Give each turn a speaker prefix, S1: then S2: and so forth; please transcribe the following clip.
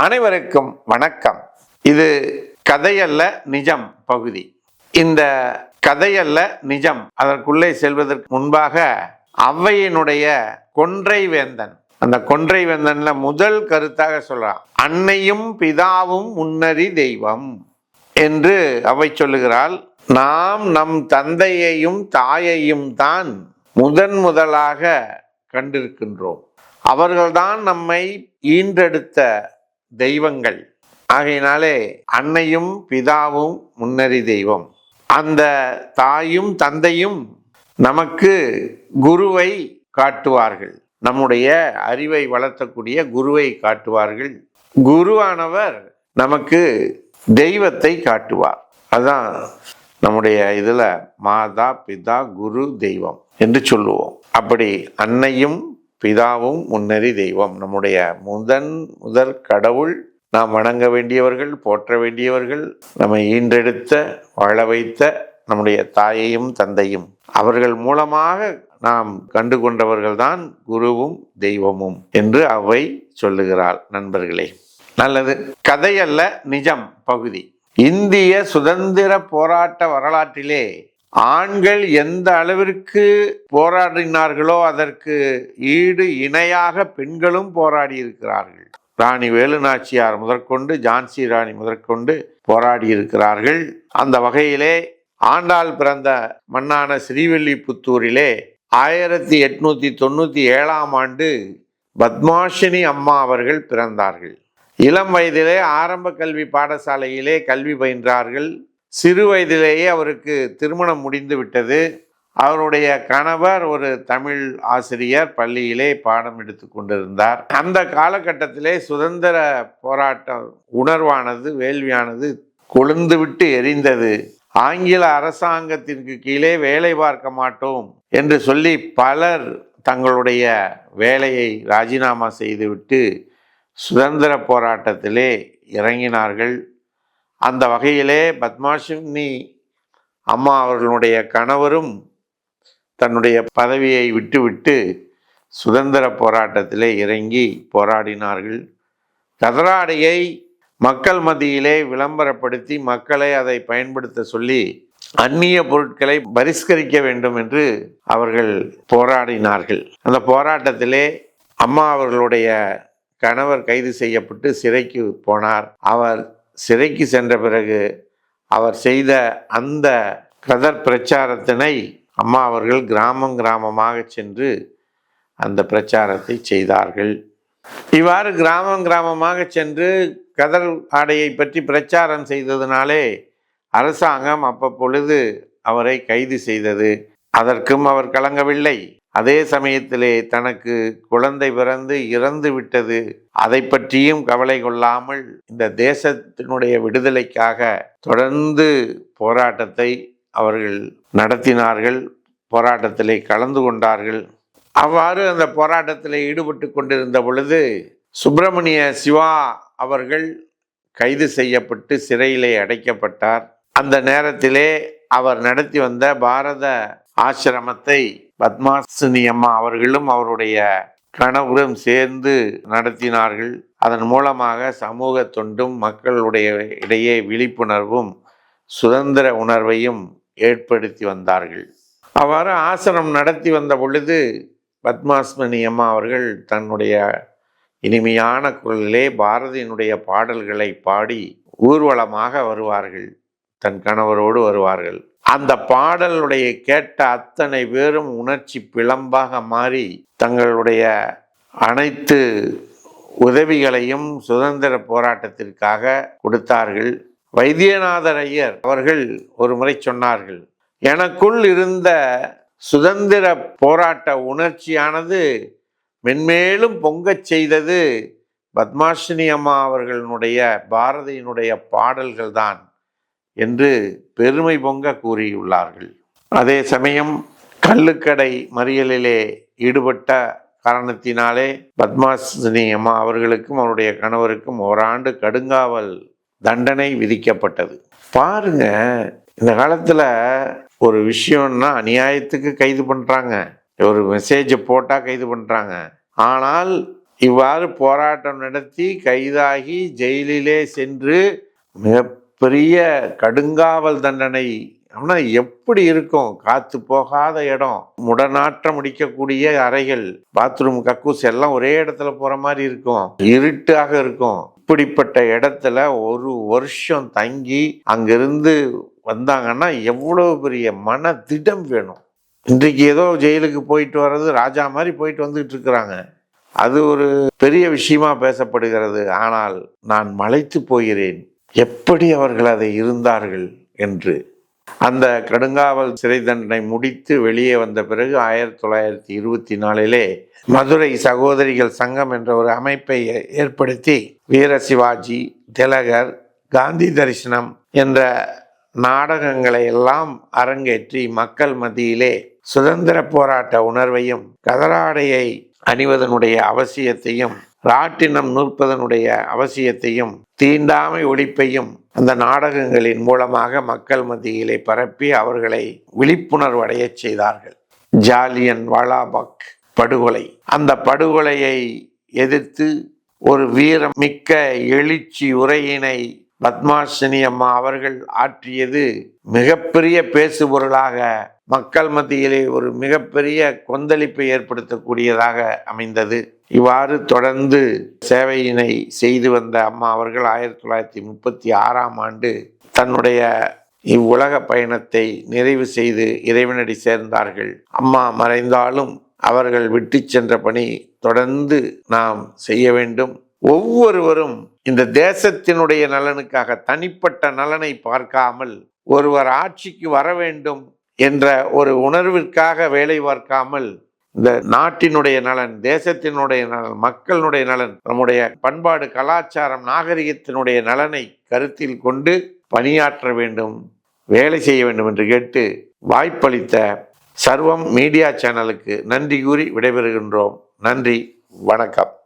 S1: அனைவருக்கும் வணக்கம் இது கதையல்ல நிஜம் பகுதி இந்த கதையல்ல நிஜம் அதற்குள்ளே செல்வதற்கு முன்பாக அவ்வையினுடைய கொன்றை வேந்தன் அந்த கொன்றை வேந்தன்ல முதல் கருத்தாக சொல்றான் அன்னையும் பிதாவும் முன்னறி தெய்வம் என்று அவை சொல்லுகிறாள் நாம் நம் தந்தையையும் தாயையும் தான் முதன் முதலாக கண்டிருக்கின்றோம் அவர்கள்தான் நம்மை ஈன்றெடுத்த தெய்வங்கள் ஆகையினாலே அன்னையும் பிதாவும் முன்னறி தெய்வம் அந்த தாயும் தந்தையும் நமக்கு குருவை காட்டுவார்கள் நம்முடைய அறிவை வளர்த்தக்கூடிய குருவை காட்டுவார்கள் குருவானவர் நமக்கு தெய்வத்தை காட்டுவார் அதுதான் நம்முடைய இதில் மாதா பிதா குரு தெய்வம் என்று சொல்லுவோம் அப்படி அன்னையும் பிதாவும் முன்னறி தெய்வம் நம்முடைய முதன் முதற் கடவுள் நாம் வணங்க வேண்டியவர்கள் போற்ற வேண்டியவர்கள் நம்மை ஈன்றெடுத்த வாழ வைத்த நம்முடைய தாயையும் தந்தையும் அவர்கள் மூலமாக நாம் கண்டு கொண்டவர்கள்தான் குருவும் தெய்வமும் என்று அவை சொல்லுகிறாள் நண்பர்களே நல்லது கதையல்ல நிஜம் பகுதி இந்திய சுதந்திர போராட்ட வரலாற்றிலே ஆண்கள் எந்த அளவிற்கு போராடினார்களோ அதற்கு ஈடு இணையாக பெண்களும் போராடி இருக்கிறார்கள் ராணி வேலுநாச்சியார் முதற்கொண்டு ஜான்சி ராணி முதற்கொண்டு போராடி இருக்கிறார்கள் அந்த வகையிலே ஆண்டாள் பிறந்த மண்ணான ஸ்ரீவில்லிபுத்தூரிலே ஆயிரத்தி எட்நூத்தி தொண்ணூத்தி ஏழாம் ஆண்டு பத்மாஷினி அம்மா அவர்கள் பிறந்தார்கள் இளம் வயதிலே ஆரம்ப கல்வி பாடசாலையிலே கல்வி பயின்றார்கள் சிறு வயதிலேயே அவருக்கு திருமணம் முடிந்து விட்டது அவருடைய கணவர் ஒரு தமிழ் ஆசிரியர் பள்ளியிலே பாடம் எடுத்து கொண்டிருந்தார் அந்த காலகட்டத்திலே சுதந்திர போராட்ட உணர்வானது வேள்வியானது கொழுந்துவிட்டு எரிந்தது ஆங்கில அரசாங்கத்திற்கு கீழே வேலை பார்க்க மாட்டோம் என்று சொல்லி பலர் தங்களுடைய வேலையை ராஜினாமா செய்துவிட்டு சுதந்திர போராட்டத்திலே இறங்கினார்கள் அந்த வகையிலே பத்மாஷினி அம்மா அவர்களுடைய கணவரும் தன்னுடைய பதவியை விட்டுவிட்டு சுதந்திர போராட்டத்திலே இறங்கி போராடினார்கள் கதராடையை மக்கள் மத்தியிலே விளம்பரப்படுத்தி மக்களை அதை பயன்படுத்த சொல்லி அந்நிய பொருட்களை பரிஷ்கரிக்க வேண்டும் என்று அவர்கள் போராடினார்கள் அந்த போராட்டத்திலே அம்மா அவர்களுடைய கணவர் கைது செய்யப்பட்டு சிறைக்கு போனார் அவர் சிறைக்கு சென்ற பிறகு அவர் செய்த அந்த கதர் பிரச்சாரத்தினை அம்மா அவர்கள் கிராமம் கிராமமாக சென்று அந்த பிரச்சாரத்தை செய்தார்கள் இவ்வாறு கிராமம் கிராமமாக சென்று கதர் ஆடையை பற்றி பிரச்சாரம் செய்ததினாலே அரசாங்கம் அப்பப்பொழுது அவரை கைது செய்தது அதற்கும் அவர் கலங்கவில்லை அதே சமயத்திலே தனக்கு குழந்தை பிறந்து இறந்து விட்டது அதை பற்றியும் கவலை கொள்ளாமல் இந்த தேசத்தினுடைய விடுதலைக்காக தொடர்ந்து போராட்டத்தை அவர்கள் நடத்தினார்கள் போராட்டத்திலே கலந்து கொண்டார்கள் அவ்வாறு அந்த போராட்டத்தில் ஈடுபட்டு கொண்டிருந்த பொழுது சுப்பிரமணிய சிவா அவர்கள் கைது செய்யப்பட்டு சிறையிலே அடைக்கப்பட்டார் அந்த நேரத்திலே அவர் நடத்தி வந்த பாரத ஆசிரமத்தை பத்மாசினி அம்மா அவர்களும் அவருடைய கணவரும் சேர்ந்து நடத்தினார்கள் அதன் மூலமாக சமூக தொண்டும் மக்களுடைய இடையே விழிப்புணர்வும் சுதந்திர உணர்வையும் ஏற்படுத்தி வந்தார்கள் அவ்வாறு ஆசனம் நடத்தி வந்த பொழுது பத்மாஸ்மணி அம்மா அவர்கள் தன்னுடைய இனிமையான குரலிலே பாரதியினுடைய பாடல்களை பாடி ஊர்வலமாக வருவார்கள் தன் கணவரோடு வருவார்கள் அந்த பாடலுடைய கேட்ட அத்தனை பேரும் உணர்ச்சி பிளம்பாக மாறி தங்களுடைய அனைத்து உதவிகளையும் சுதந்திர போராட்டத்திற்காக கொடுத்தார்கள் வைத்தியநாதர் ஐயர் அவர்கள் ஒரு முறை சொன்னார்கள் எனக்குள் இருந்த சுதந்திர போராட்ட உணர்ச்சியானது மென்மேலும் பொங்கச் செய்தது பத்மாஷினி அம்மா அவர்களினுடைய பாரதியினுடைய பாடல்கள் தான் என்று பெருமை பொங்க கூறியுள்ளார்கள் அதே சமயம் கல்லுக்கடை மறியலிலே ஈடுபட்ட காரணத்தினாலே பத்மாசினி அம்மா அவர்களுக்கும் அவருடைய கணவருக்கும் ஓராண்டு கடுங்காவல் தண்டனை விதிக்கப்பட்டது பாருங்க இந்த காலத்தில் ஒரு விஷயம்னா அநியாயத்துக்கு கைது பண்ணுறாங்க ஒரு மெசேஜை போட்டால் கைது பண்ணுறாங்க ஆனால் இவ்வாறு போராட்டம் நடத்தி கைதாகி ஜெயிலிலே சென்று மிக பெரிய கடுங்காவல் தண்டனை ஆனால் எப்படி இருக்கும் காற்று போகாத இடம் முடநாற்றம் முடிக்கக்கூடிய அறைகள் பாத்ரூம் கக்கூஸ் எல்லாம் ஒரே இடத்துல போகிற மாதிரி இருக்கும் இருட்டாக இருக்கும் இப்படிப்பட்ட இடத்துல ஒரு வருஷம் தங்கி அங்கிருந்து வந்தாங்கன்னா எவ்வளோ பெரிய மன திடம் வேணும் இன்றைக்கு ஏதோ ஜெயிலுக்கு போயிட்டு வர்றது ராஜா மாதிரி போயிட்டு வந்துட்டு இருக்கிறாங்க அது ஒரு பெரிய விஷயமா பேசப்படுகிறது ஆனால் நான் மலைத்து போகிறேன் எப்படி அவர்கள் அதை இருந்தார்கள் என்று அந்த கடுங்காவல் சிறை தண்டனை முடித்து வெளியே வந்த பிறகு ஆயிரத்தி தொள்ளாயிரத்தி இருபத்தி நாலிலே மதுரை சகோதரிகள் சங்கம் என்ற ஒரு அமைப்பை ஏற்படுத்தி வீர சிவாஜி திலகர் காந்தி தரிசனம் என்ற நாடகங்களை எல்லாம் அரங்கேற்றி மக்கள் மத்தியிலே சுதந்திர போராட்ட உணர்வையும் கதராடையை அணிவதனுடைய அவசியத்தையும் ராட்டினம் நூற்பதனுடைய அவசியத்தையும் தீண்டாமை ஒழிப்பையும் அந்த நாடகங்களின் மூலமாக மக்கள் மத்தியிலே பரப்பி அவர்களை விழிப்புணர்வடைய செய்தார்கள் ஜாலியன் வாலாபாக் படுகொலை அந்த படுகொலையை எதிர்த்து ஒரு வீரமிக்க எழுச்சி உரையினை பத்மாசினி அம்மா அவர்கள் ஆற்றியது மிகப்பெரிய பேசுபொருளாக மக்கள் மத்தியிலே ஒரு மிகப்பெரிய கொந்தளிப்பை ஏற்படுத்தக்கூடியதாக அமைந்தது இவ்வாறு தொடர்ந்து சேவையினை செய்து வந்த அம்மா அவர்கள் ஆயிரத்தி தொள்ளாயிரத்தி முப்பத்தி ஆறாம் ஆண்டு தன்னுடைய இவ்வுலக பயணத்தை நிறைவு செய்து இறைவனடி சேர்ந்தார்கள் அம்மா மறைந்தாலும் அவர்கள் விட்டு சென்ற பணி தொடர்ந்து நாம் செய்ய வேண்டும் ஒவ்வொருவரும் இந்த தேசத்தினுடைய நலனுக்காக தனிப்பட்ட நலனை பார்க்காமல் ஒருவர் ஆட்சிக்கு வர வேண்டும் என்ற ஒரு உணர்விற்காக வேலை பார்க்காமல் இந்த நாட்டினுடைய நலன் தேசத்தினுடைய நலன் மக்களுடைய நலன் நம்முடைய பண்பாடு கலாச்சாரம் நாகரிகத்தினுடைய நலனை கருத்தில் கொண்டு பணியாற்ற வேண்டும் வேலை செய்ய வேண்டும் என்று கேட்டு வாய்ப்பளித்த சர்வம் மீடியா சேனலுக்கு நன்றி கூறி விடைபெறுகின்றோம் நன்றி வணக்கம்